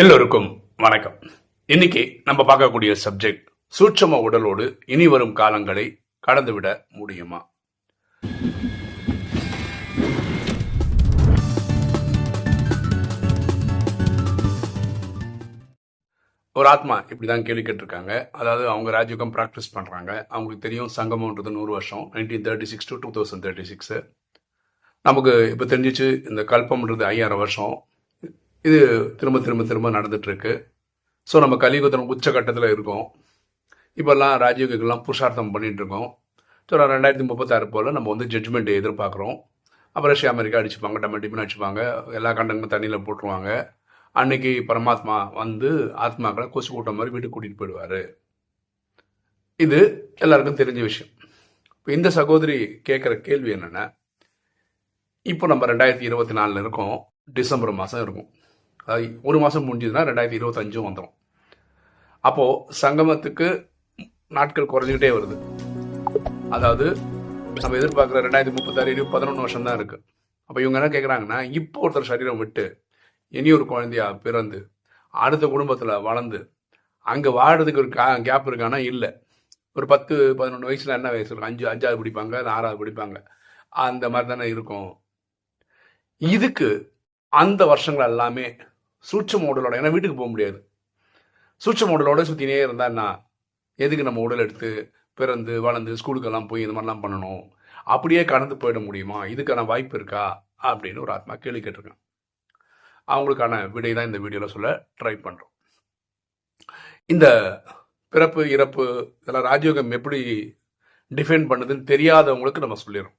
எல்லோருக்கும் வணக்கம். இன்னைக்கு நம்ம பார்க்கக்கூடிய சப்ஜெக்ட் சூட்சம உடலோடு இனி வரும் காலங்களை கடந்துவிட முடியுமா? ஒரு ஆத்மா இப்படிதான் கேள்வி கேட்டிருக்காங்க. அதாவது அவங்க ராஜயோகம் ப்ராக்டிஸ் பண்றாங்க. அவங்களுக்கு தெரியும் சங்கமன்றது நூறு வருஷம். Nineteen thirty six to two thousand thirty six நமக்கு இப்போ தெரிஞ்சிச்சு இந்த கல்பம்ன்றது ஐயாயிரம் வருஷம். இது திரும்ப திரும்ப திரும்ப நடந்துட்டுருக்கு. ஸோ நம்ம கலியுகத்தின் உச்சகட்டத்தில் இருக்கோம். இப்போல்லாம் ராஜயோகிகள்லாம் புருஷார்த்தம் பண்ணிகிட்ருக்கோம் ஸோ ரெண்டாயிரத்தி முப்பத்தாறு போல் நம்ம வந்து ஜட்ஜ்மெண்ட் எதிர்பார்க்குறோம். அப்புறம் ரஷ்யா அமெரிக்கா அடிச்சுப்பாங்க டம்ம அடிச்சுப்பாங்க எல்லா கண்டங்களும் தண்ணியில் போட்டுருவாங்க. அன்னைக்கு பரமாத்மா வந்து ஆத்மாக்களை கொசு கூட்டம் மாதிரி வீட்டுக்கு கூட்டிகிட்டு போயிடுவார். இது எல்லாருக்கும் தெரிஞ்ச விஷயம். இப்போ இந்த சகோதரி கேட்குற கேள்வி என்னென்னா இப்போ நம்ம ரெண்டாயிரத்தி இருபத்தி நாலில் இருக்கோம் டிசம்பர் மாதம் இருக்கும். ஒரு மாதம் முடிஞ்சதுன்னா ரெண்டாயிரத்தி இருபத்தஞ்சும் வந்துடும் அப்போது சங்கமத்துக்கு நாட்கள் குறைஞ்சிக்கிட்டே வருது. அதாவது நம்ம எதிர்பார்க்குற ரெண்டாயிரத்தி முப்பத்தாறு இருபது பதினொன்று வருஷம் தான் இருக்குது அப்போ இவங்க என்ன கேட்குறாங்கன்னா இப்போ ஒருத்தர் சரீரம் விட்டு இனி ஒரு குழந்தையா பிறந்து அடுத்த குடும்பத்தில் வளர்ந்து அங்கே வாடுறதுக்கு ஒரு கேப் இருக்கானா? இல்லை. ஒரு பத்து பதினொன்று வயசில் என்ன வயசு இருக்கும்? அஞ்சு அஞ்சாவது பிடிப்பாங்க ஆறாவது பிடிப்பாங்க. அந்த மாதிரி தானே இருக்கும். இதுக்கு அந்த வருஷங்கள் எல்லாமே சூட்சம உடலோட ஏன்னா வீட்டுக்கு போக முடியாது. சூட்சம உடலோட சுற்றினே இருந்தான்னா எதுக்கு நம்ம உடல் எடுத்து பிறந்து வளர்ந்து ஸ்கூலுக்கெல்லாம் போய் இந்த மாதிரிலாம் பண்ணணும்? அப்படியே கடந்து போயிட முடியுமா? இதுக்கான வாய்ப்பு இருக்கா? அப்படின்னு ஒரு ஆத்மா கேள்வி கேட்டிருக்கேன். அவங்களுக்கான விடை தான் இந்த வீடியோவில் சொல்ல ட்ரை பண்ணுறோம் இந்த பிறப்பு இறப்பு இதெல்லாம் ராஜயோகம் எப்படி டிஃபைன் பண்ணுதுன்னு தெரியாதவங்களுக்கு நம்ம சொல்லிடுறோம்.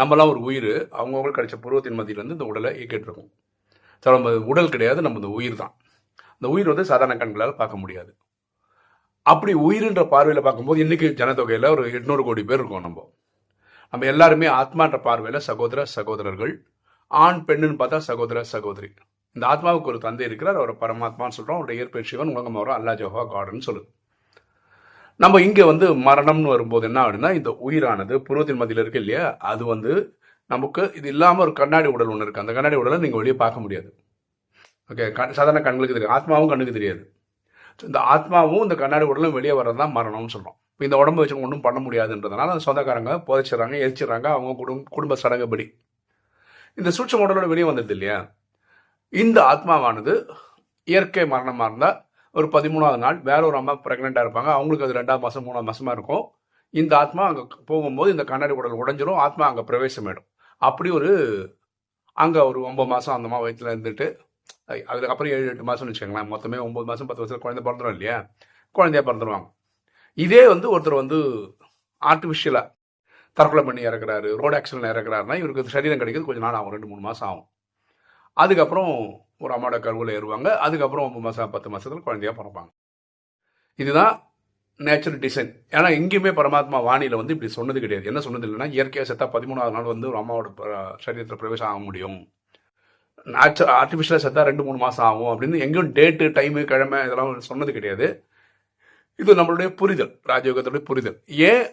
நம்மலாம் ஒரு உயிர் அவங்கவுங்களுக்கு கிடைச்ச பூர்வத்தின் மத்தியிலேருந்து இந்த உடலை இயக்கிட்டு இருக்கோம். ஸோ நம்ம உடல் கிடையாது நம்ம இந்த உயிர் தான் இந்த உயிர் வந்து சாதாரண கண்களால் பார்க்க முடியாது. அப்படி உயிர்ன்ற பார்வையில் பார்க்கும்போது இன்றைக்கி ஜனத்தொகையில் ஒரு எட்நூறு கோடி பேர் இருக்கோம் நம்ம. நம்ம எல்லாருமே ஆத்மான்ற பார்வையில் சகோதர சகோதரர்கள் ஆண் பெண்ணுன்னு பார்த்தா சகோதர சகோதரி. இந்த ஆத்மாவுக்கு ஒரு தந்தை இருக்கிறார் அவர் பரமாத்மான்னு சொல்கிறோம் அவருடைய இயற்பெயர் சிவன் உலகம் வரும் அல்லா ஜோஹா காடுன்னு சொல்லுது. நம்ம இங்கே வந்து மரணம்னு வரும்போது என்ன ஆகுதுன்னா இந்த உயிரானது புருவத்தின் மத்தியில் இருக்கு இல்லையா அது வந்து நமக்கு இது இல்லாமல் ஒரு கண்ணாடி உடல் ஒன்று இருக்குது அந்த கண்ணாடி உடலை நீங்கள் வெளியே பார்க்க முடியாது. ஓகே சாதாரண கண்களுக்கு தெரியும். ஆத்மாவும் கண்ணுக்கு தெரியாது. ஸோ இந்த ஆத்மாவும் இந்த கண்ணாடி உடலும் வெளியே வர்றது தான் மரணம்னு சொல்கிறோம் இப்போ இந்த உடம்பு வச்சு ஒன்றும் பண்ண முடியாதுன்றதுனால அந்த சொந்தக்காரங்க புதைச்சிடுறாங்க எரிச்சிடுறாங்க அவங்க குடும்ப குடும்ப சடங்குபடி. இந்த சூட்சம் உடலோட வெளியே வந்தது இல்லையா? இந்த ஆத்மாவானது இயற்கை மரணமாக இருந்தால் ஒரு பதிமூணாவது நாள் வேற ஒரு அம்மா ப்ரெக்னெண்ட்டாக இருப்பாங்க. அவங்களுக்கு அது ரெண்டாவது மாதம் மூணாவது மாதமாக இருக்கும். இந்த ஆத்மா அங்கே போகும்போது இந்த கண்ணாடி உடல் உடஞ்சிரும். ஆத்மா அங்கே பிரவேசமாயிடும் அப்படி ஒரு அங்கே ஒரு ஒம்பது மாதம் அந்த அம்மா வயிற்றுல இருந்துட்டு அதுக்கப்புறம் ஏழு எட்டு மாதம்னு வச்சுக்கோங்களேன். மொத்தமே ஒம்பது மாதம் பத்து வருஷம் குழந்தை பிறந்துடும் இல்லையா? குழந்தையா பிறந்துருவாங்க. இதே வந்து ஒருத்தர் வந்து ஆர்டிஃபிஷியலாக தற்கொலை பண்ணி இறக்குறாரு ரோடு ஆக்சிடென்ட் இறக்குறாருன்னா இவருக்கு சரீரம் கிடைக்கிறது கொஞ்சம் நாள் ஆகும் ரெண்டு மூணு மாதம் ஆகும். அதுக்கப்புறம் ஒரு அம்மாவோட கருவில் ஏறுவாங்க அதுக்கப்புறம் ஒம்பது மாதம் பத்து மாதத்தில் குழந்தையா பிறப்பாங்க. இதுதான் நேச்சுரல் டிசைன் ஏன்னா எங்கேயுமே பரமாத்மா வாணியில் வந்து இப்படி சொன்னது கிடையாது. என்ன சொன்னது இல்லைன்னா இயற்கையாக செத்தா பதிமூணாவது நாள் வந்து ஒரு அம்மாவோட சரீரத்தில் பிரவேசம் ஆக முடியும். நேச்சுரல் ஆர்டிஃபிஷியலாக செத்தா ரெண்டு மூணு மாதம் ஆகும் அப்படின்னு எங்கேயும் டேட்டு டைமு கிழமை இதெல்லாம் சொன்னது கிடையாது. இது நம்மளுடைய புரிதல் ராஜயோகத்துடைய புரிதல். ஏன்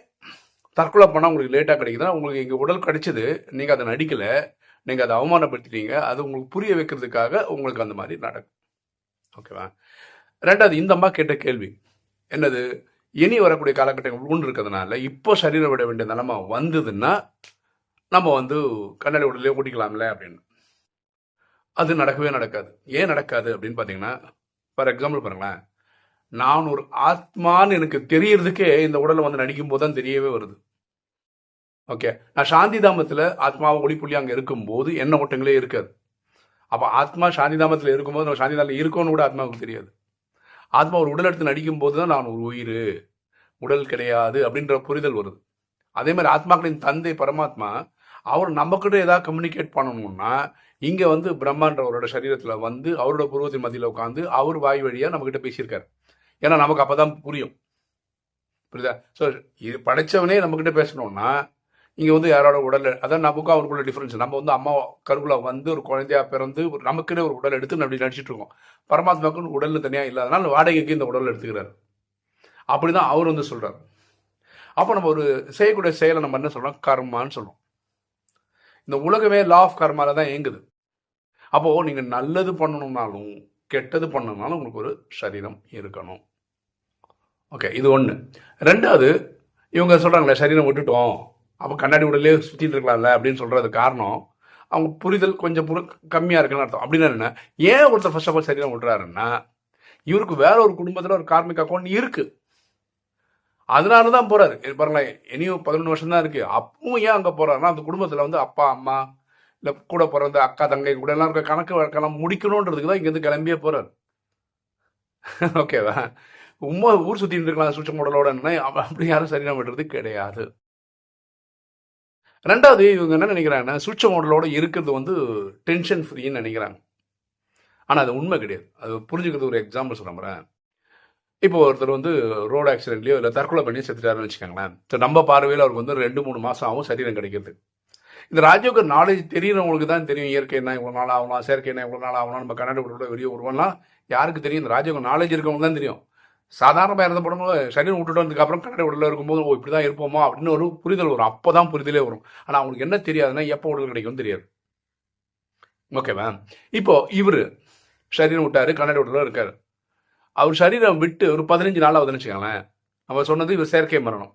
தற்கொலை பண்ணால் உங்களுக்கு லேட்டாக கிடைக்குதுன்னா உங்களுக்கு இங்கே உடல் கிடைச்சது நீங்கள் அதை நடிக்கலை நீங்கள் அதை அவமானப்படுத்திட்டீங்க அது உங்களுக்கு புரிய வைக்கிறதுக்காக உங்களுக்கு அந்த மாதிரி நடக்கும். ஓகேவா? ரெண்டாவது இந்த அம்மா கேட்ட கேள்வி. என்னது? இனி வரக்கூடிய காலகட்டங்கள் உண்டு இருக்கிறதுனால இப்போ சரீரம் விட வேண்டிய நிலமை வந்ததுன்னா நம்ம வந்து கண்ணாடி உடலே ஓட்டிக்கலாம்ல அப்படின்னு. அது நடக்கவே நடக்காது. ஏன் நடக்காது அப்படின்னு பார்த்தீங்கன்னா ஃபார் எக்ஸாம்பிள் பாருங்களேன். நான் ஒரு ஆத்மான்னு எனக்கு தெரியறதுக்கே இந்த உடலை வந்து நடிக்கும் போது தான் தெரியவே வருது. ஓகே நான் சாந்தி தாமத்தில் ஆத்மாவை ஒளிப்புள்ளி அங்கே இருக்கும்போது என்ன ஓட்டங்களே இருக்காது. அப்போ ஆத்மா சாந்தி தாமத்தில் இருக்கும்போது நம்ம சாந்தி தாமத்தில் இருக்கோன்னு கூட ஆத்மாவுக்கு தெரியாது. ஆத்மா ஒரு உடல் எடுத்து நடிக்கும் போது தான் நான் ஒரு உயிர் உடல் கிடையாது அப்படின்ற புரிதல் வருது. அதே மாதிரி ஆத்மாக்களின் தந்தை பரமாத்மா அவர் நம்மக்கிட்ட ஏதாவது கம்யூனிகேட் பண்ணணும்னா இங்கே வந்து பிரம்மான்றவரோட சரீரத்தில் வந்து அவரோட புருவத்தின் மத்தியில் உட்காந்து அவர் வாய் வழியாக நம்மக்கிட்ட பேசியிருக்காரு. ஏன்னா நமக்கு அப்போ தான் புரியும். புரியுதா? ஸோ இது படைச்சவனே நம்மக்கிட்ட பேசணும்னா இங்கே வந்து யாரோட உடல் அதான் நமக்கும் அவருக்குள்ள டிஃப்ரென்ஸ் நம்ம வந்து அம்மா கருவில் வந்து ஒரு குழந்தையா பிறந்து ஒரு நமக்குன்னு ஒரு உடல் எடுத்து அப்படி நடிச்சிட்டு இருக்கோம். பரமாத்மாவுக்கு உடல் தனியாக இல்லாதனால வாடகைக்கு இந்த உடல் எடுத்துக்கிறாரு. அப்படிதான் அவர் வந்து சொல்றாரு. அப்போ நம்ம ஒரு செய்யக்கூடிய செயலை நம்ம என்ன சொல்றோம்? கர்மான்னு சொல்றோம். இந்த உலகமே லா ஆஃப் கர்மால தான் இயங்குது. அப்போ நீங்க நல்லது பண்ணணும்னாலும் கெட்டது பண்ணணும்னாலும் உங்களுக்கு ஒரு சரீரம் இருக்கணும். ஓகே இது ஒன்று ரெண்டாவது இவங்க சொல்கிறாங்களே சரீரம் விட்டுட்டோம். அப்போ கண்ணாடி உடலே சுற்றிட்டு இருக்கலாம்ல அப்படின்னு சொல்கிறது காரணம் அவங்க புரிதல் கொஞ்சம் புரி கம்மியாக இருக்குன்னு அர்த்தம். அப்படின்னா என்ன? ஏன் ஒருத்தர் ஃபர்ஸ்ட் ஆஃப் ஆல் சரியாக விட்டுறாருன்னா இவருக்கு வேற ஒரு குடும்பத்தில் ஒரு கார்மிக் அக்கௌண்ட் இருக்குது அதனால தான் போகிறாரு இது பாருங்களேன் இனியும் பதினொன்று வருஷம் தான் இருக்குது அப்பவும் ஏன் அங்கே போகிறாருன்னா அந்த குடும்பத்தில் வந்து அப்பா அம்மா இல்லை கூட பிறந்த அக்கா தங்கை கூட எல்லாம் இருக்க கணக்கு வழக்கெல்லாம் முடிக்கணுன்றதுக்கு தான் இங்கேருந்து கிளம்பியே போகிறார் ஓகேவா உமா ஊர் சுத்திட்டு இருக்கலாம் சுவிட்ச் மாடலோட அப்படி யாரும் சரியான விடுறது கிடையாது. ரெண்டாவது இவங்க என்ன நினைக்கிறாங்கன்னா சுவிட்ச் மாடலோட இருக்கிறது வந்து டென்ஷன் ஃப்ரீன்னு நினைக்கிறாங்க. ஆனால் அது உண்மை கிடையாது. அது புரிஞ்சுக்கிறது ஒரு எக்ஸாம்பிள் சொல்கிறேன் இப்போ ஒருத்தர் வந்து ரோடு ஆக்சிடென்ட்லையோ இல்லை தற்கொலை பண்ணி செத்துட்டாருன்னு வச்சுக்கோங்களேன். ஸோ நம்ம பார்வையில் அவருக்கு வந்து ரெண்டு மூணு மாதம் ஆகும் சரீரம் கிடைக்கிறது. இந்த ராஜயோக நாலேஜ் தெரியுறவங்களுக்கு தான் தெரியும் இயற்கை என்ன இவ்வளோ நாள் ஆகலாம் செயற்கை என்ன இவ்வளோ நாள் ஆகலாம் நம்ம கன்னட விட வெளியே வருவோம்லாம் யாருக்கு தெரியும்? இந்த ராஜயோக நாலேஜ் இருக்கவங்க தான் தெரியும். சாதாரணமாக இறந்த படம் சரீரம் விட்டுட்டு வந்ததுக்கப்புறம் கன்னட உடலில் இருக்கும்போது ஓ இப்படி தான் இருப்போமா? அப்படின்னு ஒரு புரிதல் வரும். அப்போ தான் புரிதலே வரும். ஆனால் அவங்களுக்கு என்ன தெரியாதுன்னா எப்போ உடல் கிடைக்கும் தெரியாது. ஓகேவா இப்போ இவர் சரீரம் விட்டாரு கண்ணாடி உடலில் இருக்காரு. அவர் சரீரம் விட்டு ஒரு பதினஞ்சு நாள் ஆகுதுன்னு வச்சுக்கோங்களேன். அவர் சொன்னது இவர் செயற்கை மரணம்.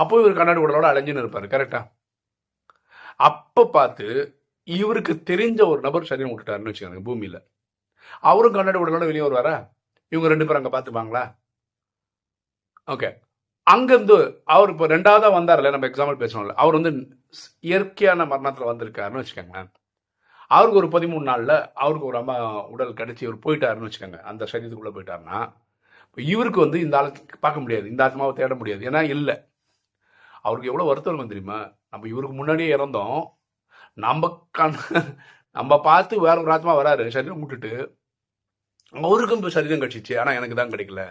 அப்போ இவர் கண்ணாடி உடலோட அலைஞ்சுன்னு இருப்பார் கரெக்டா அப்போ பார்த்து இவருக்கு தெரிஞ்ச ஒரு நபர் சரீரம் விட்டுட்டாருன்னு வச்சுக்கோங்க பூமியில். அவரும் கண்ணாடி உடலோட வெளியே வருவாரா? இவங்க ரெண்டு பேரும் அங்கே பார்த்துப்பாங்களா ஓகே அங்கேருந்து அவர் இப்போ ரெண்டாவதாக வந்தார்ல நம்ம எக்ஸாம்பிள் பேசணும்ல அவர் வந்து இயற்கையான மரணத்தில் வந்திருக்காருன்னு வச்சுக்கோங்களேன். அவருக்கு ஒரு பதிமூணு நாளில் அவருக்கு ஒரு அம்மா உடல் கிடச்சி இவர் போயிட்டாருன்னு வச்சுக்கோங்க. அந்த சரீரத்துக்குள்ளே போயிட்டாருன்னா இப்போ இவருக்கு வந்து இந்த ஆளுக்கு பார்க்க முடியாது. இந்த ஆத்மாவை தேட முடியாது. ஏன்னா இல்லை. அவருக்கு எவ்வளோ வருத்தம் இருக்கும் தெரியுமா? நம்ம இவருக்கு முன்னாடியே இறந்தோம். நம்ம கண் நம்ம பார்த்து வேற ஒரு ஆத்மா வராரு. சரீரம் விட்டுட்டு அவருக்கும் இப்போ சரிதம் கட்சிச்சு ஆனால் எனக்கு தான் கிடைக்கல.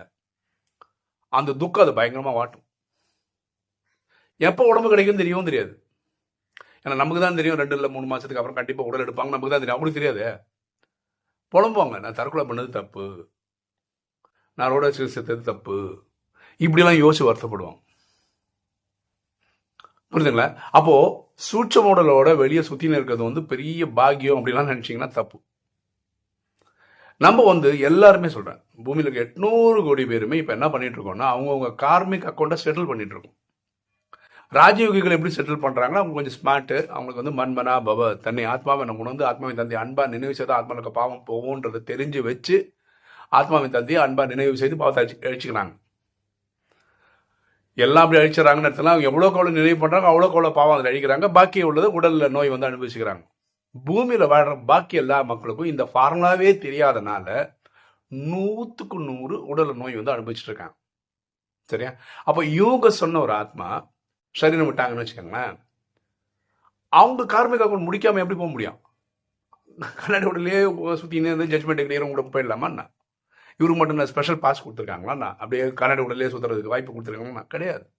அந்த துக்கம் அது பயங்கரமாக வாட்டும். எப்போ உடம்பு கிடைக்கும் தெரியவும் தெரியாது. ஏன்னா நமக்கு தான் தெரியும் ரெண்டு இல்லை மூணு மாதத்துக்கு அப்புறம் கண்டிப்பாக உடல் எடுப்பாங்க நமக்கு தான் தெரியும். அவங்களுக்கு தெரியாது? புலம்புவாங்க நான் தற்கொலை பண்ணது தப்பு. நான் ரோட சிகிச்சை தப்பு. இப்படிலாம் யோசிச்சு வருத்தப்படுவாங்க. புரியுதுங்களா அப்போது சூட்ச மாடலோட வெளியே சுற்றின்னு இருக்கிறது வந்து பெரிய பாக்கியம் அப்படிலாம் நினச்சிங்கன்னா தப்பு. நம்ம வந்து எல்லாருமே சொல்கிறேன் பூமியில் இருக்க எட்நூறு கோடி பேருமே இப்போ என்ன பண்ணிட்டு இருக்கோம்னா அவங்கவுங்க கார்மிக் அக்கௌண்ட்டை செட்டில் பண்ணிட்டு இருக்கோம் ராஜயோகிகள் எப்படி செட்டில் பண்ணுறாங்கன்னா அவங்க கொஞ்சம் ஸ்மார்ட்டு அவங்களுக்கு வந்து மண்மனா பவ தன்னை ஆத்மாவை நம்ம உணர்ந்து ஆத்மாவின் தந்தை அன்பாக நினைவு செய்து ஆத்மாவுக்கு பாவம் போகும்ன்றதை தெரிஞ்சு வச்சு ஆத்மாவின் தந்தையை அன்பாக நினைவு செய்து பாவத்தை அழிச்சு அழிச்சுக்கிறாங்க. எல்லாம் அப்படி அழிச்சிடறாங்கன்னு இடத்துல அவங்க எவ்வளோக்கு நினைவு பண்ணுறாங்க அவ்வளோக்கு எவ்வளோ பாவம் அதில் அழிக்கிறாங்க. பாக்கி உள்ளது உடலில் நோய் வந்து அனுபவிச்சுக்கிறாங்க. பூமியில் வாழ்கிற பாக்கி எல்லா மக்களுக்கும் இந்த ஃபார்முலாவே தெரியாதனால நூற்றுக்கு நூறு உடல் நோய் வந்து அனுபவிச்சுட்டு இருக்காங்க. சரியா? அப்போ யோக சொன்ன ஒரு ஆத்மா சரீரம் விட்டாங்கன்னு வச்சுக்கோங்களேன் அவங்க கார்மிக அக்கௌண்ட் முடிக்காமல் எப்படி போக முடியும்? கண்ணாடி உடலே சுற்றினே இருந்து ஜட்மெண்ட் கிளியரும் கூட போயிடலாமாண்ணா இவருக்கு மட்டும் நான் ஸ்பெஷல் பாஸ் கொடுத்துருக்காங்களாண்ணா அப்படியே கண்ணாடி உடலே சுற்றுறதுக்கு வாய்ப்பு கொடுத்துருக்காங்கண்ணா கிடையாது.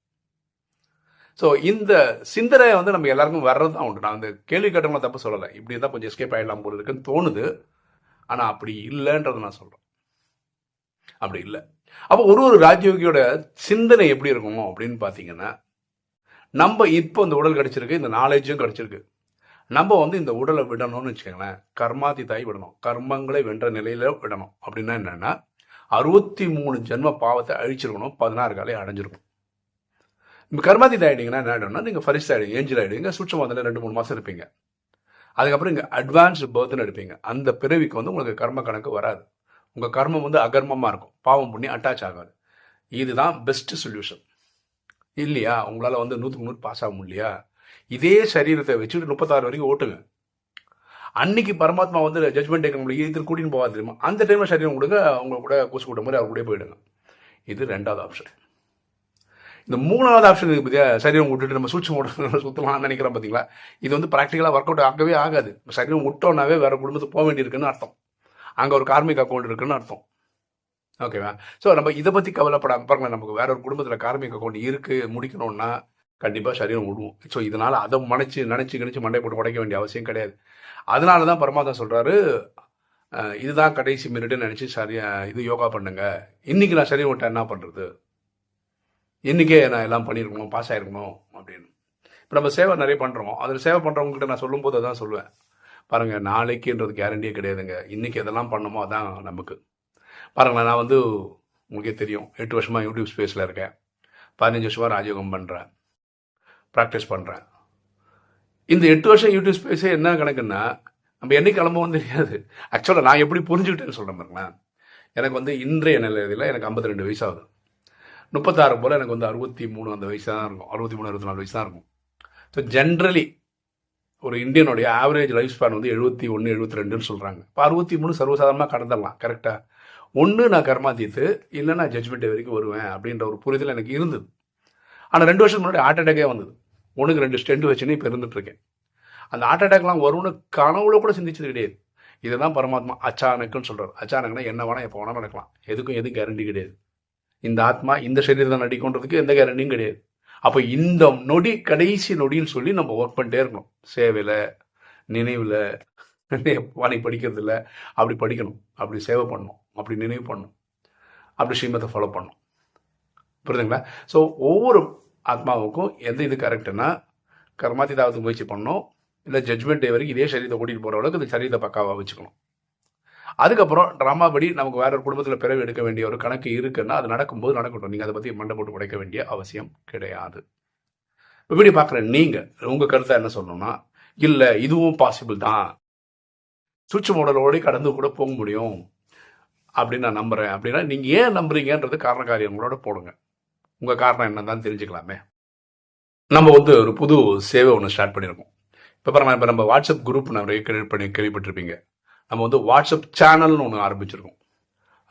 ஸோ இந்த சிந்தனை வந்து நம்ம எல்லாருக்கும் வர்றது தான் உண்டு. நான் அந்த கேள்வி கேட்டவங்கள தப்பு சொல்லலை. இப்படி இருந்தால் கொஞ்சம் எஸ்கேப் ஆகிடலாம் போல இருக்குன்னு தோணுது. ஆனால் அப்படி இல்லைன்றதை நான் சொல்கிறேன் அப்படி இல்லை. அப்போ ஒரு ஒரு ராஜயோகியோட சிந்தனை எப்படி இருக்குமோ அப்படின்னு பார்த்தீங்கன்னா நம்ம இப்போ இந்த உடல் கிடச்சிருக்கு இந்த நாலேஜும் கிடச்சிருக்கு. நம்ம வந்து இந்த உடலை விடணும்னு வச்சுக்கோங்களேன். கர்மாதி தாய் விடணும். கர்மங்களை வென்ற நிலையில விடணும். அப்படின்னா என்னன்னா அறுபத்தி மூணு ஜென்ம பாவத்தை அழிச்சிருக்கணும். பதினாறு காலை அடைஞ்சிருக்கும் இப்போ கர்மாதி ஆகிட்டீங்கன்னா என்ன ஆகிடும்னா நீங்கள் ஃபரிஸ்ட் ஆகிடுங்க ஏஞ்சல் ஆகிடுங்க சூட்சமாதத்தில் ரெண்டு மூணு மாதம் இருப்பீங்க. அதுக்கப்புறம் இங்கே அட்வான்ஸ் பர்த்னு எடுப்பீங்க. அந்த பிறவிக்கு வந்து உங்களுக்கு கர்ம கணக்கு வராது. உங்கள் கர்மம் வந்து அகர்மமாக இருக்கும். பாவம் பண்ணி அட்டாச் ஆகாது. இதுதான் பெஸ்ட் சொல்யூஷன் இல்லையா? உங்களால் வந்து நூற்றுக்கு நூறு பாஸ் ஆக முடியலையா? இதே சரீரத்தை வச்சுட்டு முப்பத்தாறு வரைக்கும் ஓட்டுங்க. அன்னைக்கு பரமாத்மா வந்து ஜட்மெண்ட் எடுக்க முடியும் இதில் கூட்டின்னு போகாது தெரியுமா? அந்த டைமில் சரீரம் கொடுங்க அவங்க கூட கூசு கூட்ட மாதிரி அவர் கூட போயிடுங்க. இது ரெண்டாவது ஆப்ஷன் இந்த மூணாவது ஆப்ஷன் இருக்கு பார்த்தியா சரீரம் விட்டுட்டு நம்ம சூட்சம் விட சுத்தலாம்னு நினைக்கிறோம் பார்த்தீங்களா இது வந்து ப்ராக்டிக்கலாக ஒர்க் அவுட் ஆகவே ஆகாது. சரீரம் விட்டோம்னாவே வேற குடும்பத்துக்கு போக வேண்டியிருக்குன்னு அர்த்தம். அங்கே ஒரு கார்மிக் அக்கௌண்ட் இருக்குன்னு அர்த்தம். ஓகேவா ஸோ நம்ம இதை பற்றி கவலைப்படாம பாருங்கள் நமக்கு வேற ஒரு குடும்பத்தில் கார்மிக் அக்கௌண்ட் இருக்குது முடிக்கணும்னா கண்டிப்பாக சரீரம் விடுவோம். ஸோ இதனால் அதை மனைச்சு நினச்சி கணிச்சு மண்டை போட்டு உடைக்க வேண்டிய அவசியம் கிடையாது. அதனால தான் பரமாதா சொல்கிறாரு இதுதான் கடைசி மினிட்னு நினச்சி சரியா இது யோகா பண்ணுங்க. இன்றைக்கி நான் சரீரம் விட்டேன் என்ன பண்ணுறது இன்றைக்கே நான் எல்லாம் பண்ணியிருக்கணும் பாஸ் ஆகிருக்கணும் அப்படின்னு. இப்போ நம்ம சேவை நிறைய பண்ணுறோம் அதில் சேவை பண்ணுறவங்ககிட்ட நான் சொல்லும்போது அதான் சொல்லுவேன். பாருங்கள் நாளைக்குன்றது கேரண்டியே கிடையாதுங்க. இன்றைக்கி எதெல்லாம் பண்ணுமோ அதான் நமக்கு. பாருங்களேன் நான் வந்து உங்களுக்கே தெரியும். எட்டு வருஷமாக யூடியூப் ஸ்பேஸில் இருக்கேன். பதினஞ்சு வருஷமாக ராஜயோகம் பண்ணுறேன் ப்ராக்டிஸ் பண்ணுறேன் இந்த எட்டு வருஷம் யூடியூப் ஸ்பேஸே என்ன கணக்குன்னா நம்ம என்றைக்கு கிளம்பவும் தெரியாது. ஆக்சுவலாக நான் எப்படி புரிஞ்சுக்கிட்டேன்னு சொல்கிறேன் பாருங்களேன். எனக்கு வந்து இன்றைய நிலையில் எனக்கு 52 ரெண்டு வயசாகுது முப்பத்தாறு போல் எனக்கு வந்து அறுபத்தி மூணு அந்த வயசு தான் இருக்கும். அறுபத்தி மூணு அறுபத்தி நாலு வயசு தான் இருக்கும். ஸோ ஜென்ரலி ஒரு இந்தியனுடைய ஆவரேஜ் லைஃப் ஸ்பேன் வந்து எழுபத்தி ஒன்று எழுபத்தி ரெண்டுன்னு சொல்கிறாங்க இப்போ அறுபத்தி மூணு சர்வசாதாரணமாக கடந்துடலாம் கரெக்டாக ஒன்று நான் கர்மா தீர்த்து இல்லை நான் ஜட்ஜ்மெண்ட் வரைக்கும் வருவேன் அப்படின்ற ஒரு புரிதல் எனக்கு இருந்தது. ஆனால் ரெண்டு வருஷம் முன்னாடி ஹார்ட் அட்டாக்கே வந்தது. ஒன்றுக்கு ரெண்டு ஸ்டெண்ட் வச்சுன்னு இப்போ இருந்துட்டுருக்கேன். அந்த ஹார்ட் அட்டாக்லாம் வரும்னு கனவுல கூட சிந்திச்சது கிடையாது. இதுதான் பரமாத்மா அச்சானக்குன்னு சொல்கிறார் அச்சானக்குன்னா என்ன வேணால் எப்போ வேணால் நடக்கலாம். எதுக்கும் எதுவும் கேரண்டி கிடையாது. இந்த ஆத்மா இந்த சரீரத்தை நடிக்கும்ன்றதுக்கு எந்த கேரண்டியும் கிடையாது. அப்போ இந்த நொடி கடைசி நொடின்னு சொல்லி நம்ம ஒர்க் பண்ணிட்டே இருக்கணும். சேவையில் நினைவில் வாணி படிக்கிறது இல்லை அப்படி படிக்கணும். அப்படி சேவை பண்ணணும். அப்படி நினைவு பண்ணணும். அப்படி ஸ்ரீமத்தை ஃபாலோ பண்ணணும். புரியுதுங்களா ஸோ ஒவ்வொரு ஆத்மாவுக்கும் எந்த இது கரெக்டுன்னா கர்மாதிதாவது முயற்சி பண்ணணும். இல்லை ஜட்மெண்ட் டே வரைக்கும் இதே சரீரத்தை கூட்டிகிட்டு போகிற அளவுக்கு இந்த சரீரத்தை பக்காவாக வச்சுக்கணும். அதுக்கப்புறம் ட்ராமா படி நமக்கு வேற ஒரு குடும்பத்தில் பிறவி எடுக்க வேண்டிய ஒரு கணக்கு இருக்குன்னா அது நடக்கும்போது நடக்கட்டும். நீங்கள் அதை பற்றி மண்டை போட்டு உடைக்க வேண்டிய அவசியம் கிடையாது. இப்படி பார்க்குறேன் பார்க்குற நீங்கள் உங்கள் கருத்தை என்ன சொல்லணும்னா இல்லை இதுவும் பாசிபிள் தான். சுவிட்ச் மாடலோட கடந்து கூட போக முடியும் அப்படின்னு நான் நம்புகிறேன் அப்படின்னா நீங்கள் ஏன் நம்புறீங்கன்றது காரண காரியங்களோட போடுங்க. உங்கள் காரணம் என்னன்னு தெரிஞ்சுக்கலாமே. நம்ம வந்து ஒரு புது சேவை ஒன்று ஸ்டார்ட் பண்ணியிருக்கோம் இப்போ பாருங்க இப்போ நம்ம வாட்ஸ்அப் குரூப் நிறைய கிரியேட் பண்ணி கேள்விப்பட்டிருப்பீங்க. நம்ம வந்து வாட்ஸ்அப் சேனல்னு ஒன்று ஆரம்பிச்சிருக்கோம்.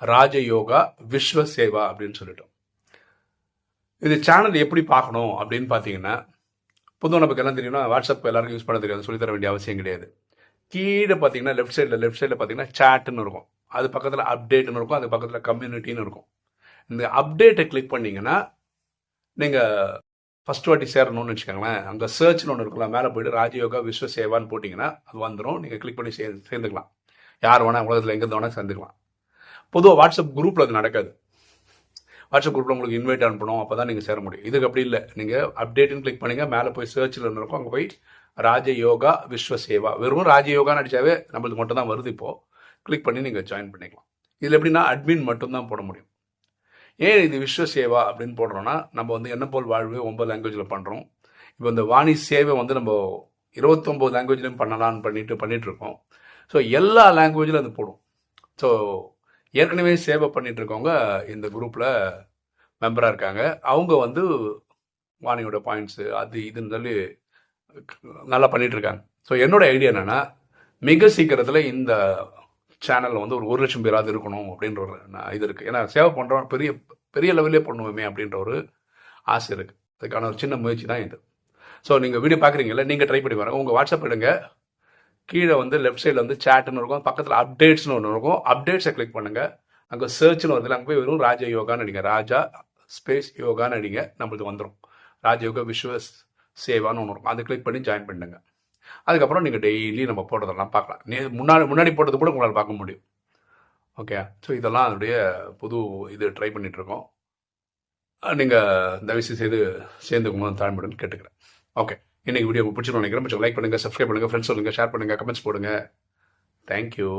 ராஜ யோகா விஸ்வ சேவா அப்படின்னு சொல்லிட்டோம். இது சேனல் எப்படி பார்க்கணும் அப்படின்னு பார்த்தீங்கன்னா பொதுவாக நமக்கு என்ன தெரியும்னா வாட்ஸ்அப் எல்லாருக்கும் யூஸ் பண்ண தெரியாது சொல்லித்தர வேண்டிய அவசியம் கிடையாது. கீழே பார்த்தீங்கன்னா லெஃப்ட் சைடில் லெஃப்ட் சைடில் பார்த்தீங்கன்னா சேட்டுன்னு இருக்கும். அது பக்கத்தில் அப்டேட்னு இருக்கும். அது பக்கத்தில் கம்யூனிட்டின்னு இருக்கும். இந்த அப்டேட்டை கிளிக் பண்ணிங்கன்னா நீங்கள் ஃபஸ்ட் வாட்டி சேரணும்னு வச்சுக்கோங்களேன். அங்கே சர்ச்னு ஒன்று இருக்குல்ல மேலே போயிட்டு ராஜயோகா விஸ்வ சேவான்னு போட்டிங்கன்னா அது வந்துடும் நீங்கள் கிளிக் பண்ணி சே சேர்ந்துக்கலாம். யார் வேணால் உலகத்தில் எங்கே வேணால் சேர்ந்துக்கலாம் பொதுவாக வாட்ஸ்அப் குரூப்பில் அது நடக்காது. வாட்ஸ்அப் குரூப்பில் உங்களுக்கு இன்வைட் அனுப்பணும். அப்போ தான் நீங்கள் சேர முடியும். இதுக்கு அப்படி இல்லை. நீங்கள் அப்டேட்டுன்னு கிளிக் பண்ணுங்கள் மேலே போய் சர்ச்சில் இருக்கும் அங்கே போய் ராஜ யோகா விஸ்வ சேவா. வெறும் ராஜ அடித்தாவே நம்மளுக்கு மட்டும் தான் வருது இப்போது கிளிக் பண்ணி நீங்கள் ஜாயின் பண்ணிக்கலாம். இதில் எப்படின்னா அட்மின் மட்டும்தான் போட முடியும். ஏன் இது விஸ்வ சேவா அப்படின்னு போடுறோன்னா நம்ம வந்து என்ன போல் வாழ்வு ஒன்பது லாங்குவேஜில் பண்ணுறோம் இப்போ இந்த வாணி சேவை வந்து நம்ம இருபத்தொம்போது லாங்குவேஜ்லேயும் பண்ணலாம்னு பண்ணிட்டு பண்ணிகிட்ருக்கோம் இருக்கோம். ஸோ எல்லா லாங்குவேஜில் அது போடும். ஸோ ஏற்கனவே சேவை பண்ணிகிட்ருக்கவங்க இருக்கவங்க இந்த குரூப்பில் மெம்பராக இருக்காங்க. அவங்க வந்து வாணியோட பாயிண்ட்ஸு அது இதுன்னு சொல்லி நல்லா பண்ணிகிட்ருக்காங்க ஸோ என்னோட ஐடியா என்னன்னா மிக சீக்கிரத்தில் இந்த சேனலில் வந்து ஒரு ஒரு லட்சம் பேராவது இருக்கணும் அப்படின்ற ஒரு இது இருக்குது ஏன்னா சேவை பண்ணுறோம் பெரிய பெரிய லெவலே பண்ணுவோமே அப்படின்ற ஒரு ஆசை இருக்குது அதுக்கான ஒரு சின்ன முயற்சி தான் இது. ஸோ நீங்கள் வீடியோ பார்க்குறீங்கல்ல நீங்கள் ட்ரை பண்ணி பாருங்கள் உங்கள் வாட்ஸ்அப் எடுங்க கீழே வந்து லெஃப்ட் சைடில் வந்து சேட்னு இருக்கும். பக்கத்தில் அப்டேட்ஸ்னு ஒன்று இருக்கும். அப்டேட்ஸை கிளிக் பண்ணுங்கள் அங்கே சர்ச்னு வருதுல அங்கே போய் வெறும் ராஜா யோகான்னு அடிங்க. ராஜா ஸ்பேஸ் யோகான்னு அடிங்க. நம்மளுக்கு வந்துடும் ராஜயோகா விஸ்வ சேவான்னு ஒன்று இருக்கும். அதை கிளிக் பண்ணி ஜாயின் பண்ணுங்க. அதுக்கப்புறம் நீங்கள் டெய்லி நம்ம போடுறதெல்லாம் பார்க்கலாம். நே முன்னாடி முன்னாடி போட்டது கூட உங்களால் பார்க்க முடியும். ஓகே ஸோ இதெல்லாம் அதனுடைய புது இது ட்ரை பண்ணிகிட்ருக்கோம் நீங்கள் தயவுசெய்து செய்து சேர்ந்துக்கணும் தாழ்மையுடன் கேட்டுக்கிறேன். ஓகே இன்னைக்கு வீடியோ பிடிச்சிருக்கோம் நினைக்கிறேன். லைக் பண்ணுங்கள் சப்ஸ்கிரைப் பண்ணுங்கள் ஃப்ரெண்ட்ஸ் சொல்லுங்கள் ஷேர் பண்ணுங்கள் கமெண்ட்ஸ் போடுங்க. தேங்க்யூ